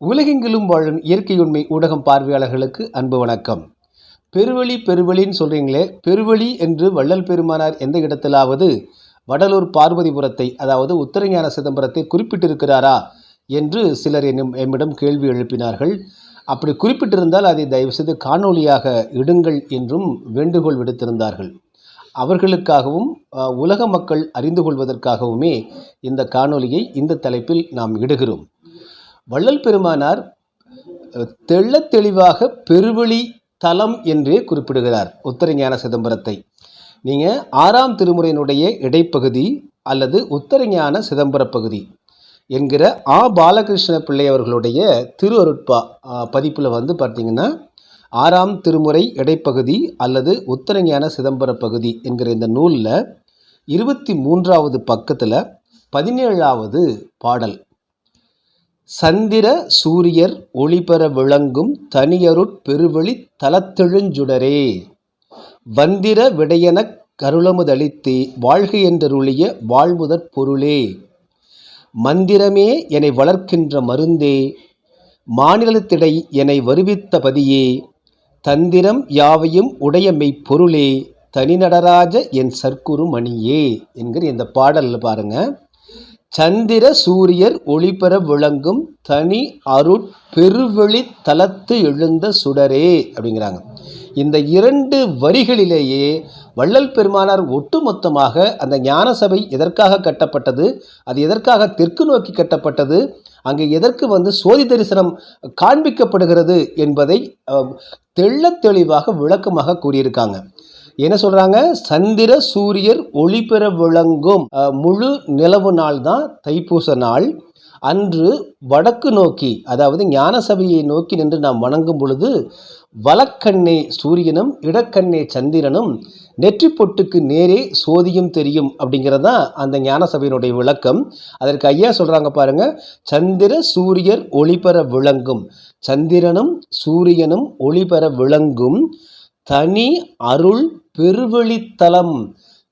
உலகெங்கிலும் வாழும் இயற்கையுண்மை ஊடகம் பார்வையாளர்களுக்கு அன்பு வணக்கம். பெருவழி பெருவழின்னு சொல்கிறீங்களே பெருவழி என்று வள்ளல் பெருமானார் எந்த இடத்திலாவது வடலூர் பார்வதிபுரத்தை அதாவது உத்தரஞான சிதம்பரத்தை குறிப்பிட்டிருக்கிறாரா என்று சிலர் என்னும் எம்மிடம் கேள்வி எழுப்பினார்கள். அப்படி குறிப்பிட்டிருந்தால் அதை தயவுசெய்து காணொளியாக இடுங்கள் என்றும் வேண்டுகோள் விடுத்திருந்தார்கள். அவர்களுக்காகவும் உலக மக்கள் அறிந்து கொள்வதற்காகவுமே இந்த காணொலியை இந்த தலைப்பில் நாம் இடுகிறோம். வள்ளல் பெருமானார் தெள்ள தெளிவாக பெருவழி தலம் என்றே குறிப்பிடுகிறார் உத்தரஞான சிதம்பரத்தை. நீங்கள் ஆறாம் திருமுறையினுடைய இடைப்பகுதி அல்லது உத்தரஞான சிதம்பர பகுதி என்கிற ஆ. பாலகிருஷ்ண பிள்ளை அவர்களுடைய திரு அருட்பா பதிப்பில் வந்து பார்த்தீங்கன்னா ஆறாம் திருமுறை இடைப்பகுதி அல்லது உத்தரஞான சிதம்பர பகுதி என்கிற இந்த நூலில் இருபத்தி மூன்றாவது பக்கத்தில் பதினேழாவது பாடல் சந்திர சூரியர் ஒளிபெற விளங்கும் தனியருட் பெருவழி தலத்தெழுஞ்சுடரே. வந்திர விடையெனக் கருளமுதளித்தே வாழ்க என்றருளிய வாழ்முதற் பொருளே. மந்திரமே என்னை வளர்க்கின்ற மருந்தே மாநிலத்திடை என்னை வருவித்த பதியே. தந்திரம் யாவையும் உடைய மெய்ப்பொருளே தனிநடராஜ என் சர்க்குரு மணியே என்கிற இந்த பாடலில் பாருங்கள் சந்திர சூரியர் ஒளிபெற விளங்கும் தனி அருட் பெருவெளி தலத்து எழுந்த சுடரே அப்படிங்கிறாங்க. இந்த இரண்டு வரிகளிலேயே வள்ளல் பெருமானார் ஒட்டுமொத்தமாக அந்த ஞான சபை எதற்காக கட்டப்பட்டது அது எதற்காக தெற்கு நோக்கி கட்டப்பட்டது அங்கே எதற்கு வந்து சோதி தரிசனம் காண்பிக்கப்படுகிறது என்பதை தெள்ள தெள்ளத் தெளிவாக விளக்கமாக கூறியிருக்காங்க. என்ன சொல்றாங்க? சந்திர சூரியர் ஒளிபெற விளங்கும் முழு நிலவு நாள் தான் தைப்பூச நாள். அன்று வடக்கு நோக்கி அதாவது ஞான சபையை நோக்கி நின்று நாம் வணங்கும் பொழுது வலக்கண்ணே சூரியனும் இடக்கண்ணே சந்திரனும் நெற்றி பொட்டுக்கு நேரே சோதியும் தெரியும் அப்படிங்கிறது தான் அந்த ஞான சபையினுடைய விளக்கம். அதற்கு ஐயா சொல்றாங்க பாருங்க சந்திர சூரியர் ஒளிபெற விளங்கும். சந்திரனும் சூரியனும் ஒளிபெற விளங்கும். தனி அருள் பெருவழித்தலம்.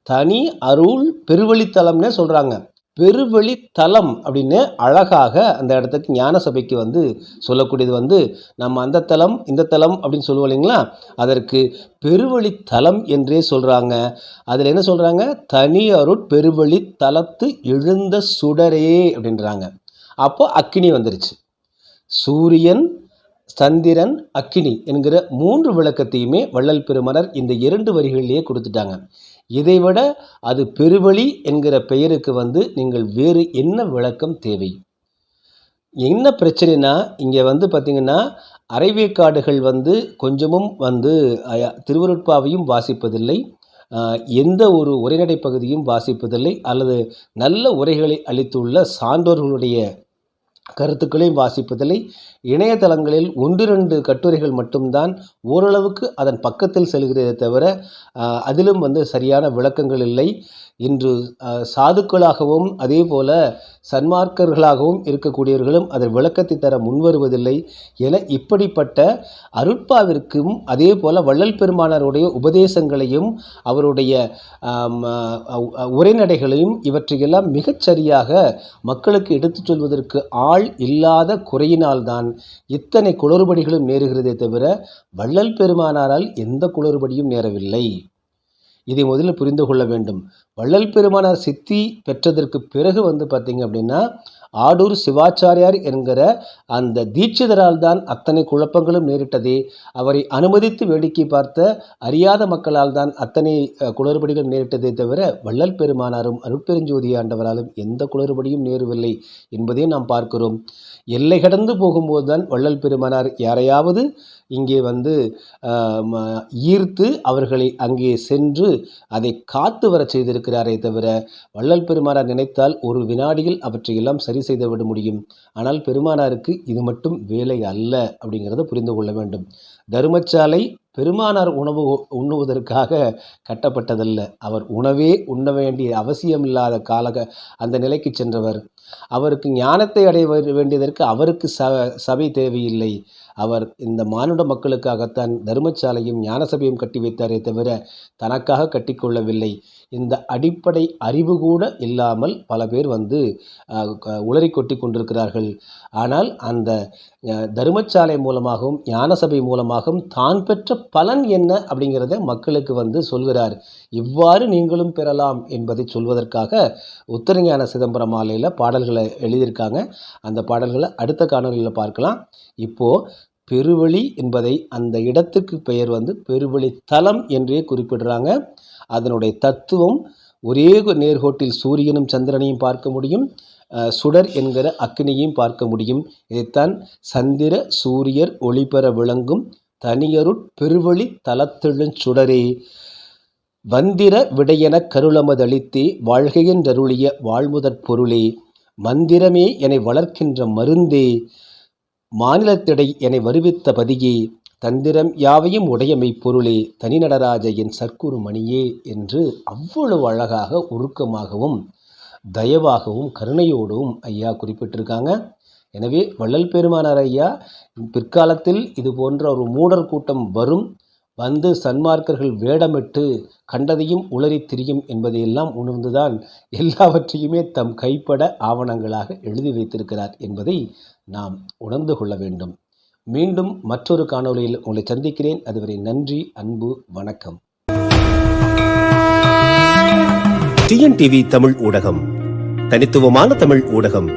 தனி அருள் பெருவழித்தலம்னே சொல்கிறாங்க பெருவழித்தலம் அப்படின்னு அழகாக அந்த இடத்துக்கு ஞான சபைக்கு வந்து சொல்லக்கூடியது வந்து நம்ம அந்த தலம் இந்த தலம் அப்படின்னு சொல்லுவோம் இல்லைங்களா? அதற்கு பெருவழித்தலம் என்றே சொல்கிறாங்க அதில் என்ன சொல்கிறாங்க தனி அருள் பெருவழி தலத்து எழுந்த சுடரே அப்படின்றாங்க. அப்போ அக்கினி வந்துருச்சு. சூரியன் சந்திரன் அக்கினி என்கிற மூன்று விளக்கத்தையுமே வள்ளல் பெருமனர் இந்த இரண்டு வரிகளிலேயே கொடுத்துட்டாங்க. இதைவிட அது பெருவழி என்கிற பெயருக்கு வந்து நீங்கள் வேறு என்ன விளக்கம் தேவை? என்ன பிரச்சனைனா இங்கே வந்து பார்த்திங்கன்னா அரைவேக்காடுகள் வந்து கொஞ்சமும் வந்து திருவருட்பாவையும் வாசிப்பதில்லை. எந்த ஒரு உரைநடை பகுதியும் வாசிப்பதில்லை. அல்லது நல்ல உரைகளை அளித்துள்ள சான்றோர்களுடைய கருத்துக்களையும் வாசிப்பதில்லை. இணையதளங்களில் ஒன்று ரெண்டு கட்டுரைகள் மட்டும்தான் ஓரளவுக்கு அதன் பக்கத்தில் செல்கிறதே தவிர அதிலும் வந்து சரியான விளக்கங்கள் இல்லை. இன்று சாதுக்களாகவும் அதே போல சன்மார்க்கர்களாகவும் இருக்கக்கூடியவர்களும் அதன் விளக்கத்தை தர முன்வருவதில்லை என இப்படிப்பட்ட அருட்பாவிற்கும் அதே போல வள்ளல் பெருமானாருடைய உபதேசங்களையும் அவருடைய உரைநடைகளையும் இவற்றையெல்லாம் மிகச்சரியாக மக்களுக்கு எடுத்துச் சொல்வதற்கு ஆள் இல்லாத குறையினால்தான் இத்தனை குளறுபடிகளும் நேருகிறதே தவிர வள்ளல் பெருமானாரால் எந்த குளறுபடியும் நேரவில்லை. இதை முதலில் புரிந்து கொள்ள வேண்டும். வள்ளல் பெருமானார் சித்தி பெற்றதற்கு பிறகு வந்து பார்த்தீங்க அப்படின்னா ஆடூர் சிவாச்சாரியார் என்கிற அந்த தீட்சிதரால் தான் அத்தனை குழப்பங்களும் நேரிட்டதே. அவரை அனுமதித்து வேடிக்கை பார்த்த அறியாத மக்களால் தான் அத்தனை குளறுபடிகள் நேரிட்டதே தவிர வள்ளல் பெருமானாரும் அருட்பெருஞ்சோதி ஆண்டவராலும் எந்த குளறுபடியும் நேரவில்லை என்பதை நாம் பார்க்கிறோம். எல்லை கடந்து போகும்போது தான் வள்ளல் பெருமானார் யாரையாவது இங்கே வந்து ஈர்த்து அவர்களை அங்கே சென்று அதை காத்து வர செய்திருக்கிறாரே தவிர வள்ளல் பெருமானார் நினைத்தால் ஒரு வினாடியில் அவற்றையெல்லாம் சரி செய்துவிட முடியும். ஆனால் பெருமானாருக்கு இது மட்டும் வேலை அல்ல அப்படிங்கிறத புரிந்து கொள்ள வேண்டும். தருமச்சாலை பெருமானார் உணவு உண்ணுவதற்காக கட்டப்பட்டதல்ல. அவர் உணவே உண்ண வேண்டிய அவசியமில்லாத காலக அந்த நிலைக்கு சென்றவர். அவருக்கு ஞானத்தை அடைய வேண்டியதற்கு அவருக்கு ச சபை தேவையில்லை. அவர் இந்த மானுட மக்களுக்காகத்தான் தர்மசாலையும் ஞான சபையும் கட்டி வைத்தாரே தவிர தனக்காக கட்டிக்கொள்ளவில்லை. இந்த அடிப்படை அறிவு கூட இல்லாமல் பல பேர் வந்து உளறி கொட்டி கொண்டிருக்கிறார்கள். ஆனால் அந்த தருமசாலை மூலமாகவும் ஞான சபை மூலமாக மூலமாகவும் தான் பெற்ற பலன் என்ன அப்படிங்கிறத மக்களுக்கு வந்து சொல்கிறார். இவ்வாறு நீங்களும் பெறலாம் என்பதை சொல்வதற்காக உத்தரஞான சிதம்பரம் மாலையில் பாடல்களை எழுதியிருக்காங்க. அந்த பாடல்களை அடுத்த காணொலியில் பார்க்கலாம். இப்போது பெருவழி என்பதை அந்த இடத்துக்கு பெயர் வந்து பெருவழி தலம் என்றே குறிப்பிடுறாங்க. அதனுடைய தத்துவம் ஒரே நேர்கோட்டில் சூரியனும் சந்திரனையும் பார்க்க முடியும். சுடர் என்கிற அக்னியையும் பார்க்க முடியும். இதைத்தான் சந்திர சூரியர் ஒளிபெற விளங்கும் தனியருட் பெருவழி தலத்தெழுஞ் சுடரே. வந்திர விடையெனக் கருளமதளித்தே வாழ்கையென்றருளிய வாழ்முதற் பொருளே. மந்திரமே என்னை வளர்க்கின்ற மருந்தே. மாநிலத்திடை என்னை வருவித்த பதியே. தந்திரம் யாவையும் உடையமை பொருளே. தனிநடராஜ என் சர்க்குரு மணியே என்று அவ்வளவு அழகாக உருக்கமாகவும் தயவாகவும் கருணையோடும் ஐயா குறிப்பிட்டிருக்காங்க. எனவே வள்ளல் பெருமானார் ஐயா பிற்காலத்தில் இது போன்ற ஒரு மூடர் கூட்டம் வரும். வந்து சன்மார்க்கர்கள் வேடமிட்டு கண்டதையும் உளறி திரியும் என்பதையெல்லாம் உணர்ந்துதான் எல்லாவற்றையுமே தம் கைப்பட ஆவணங்களாக எழுதி வைத்திருக்கிறார் என்பதை நாம் உணர்ந்து கொள்ள வேண்டும். மீண்டும் மற்றொரு காணொளியில் உங்களை சந்திக்கிறேன். அதுவரை நன்றி அன்பு வணக்கம். டிஎன்டிவி தமிழ் ஊடகம் தனித்துவமான தமிழ் ஊடகம்.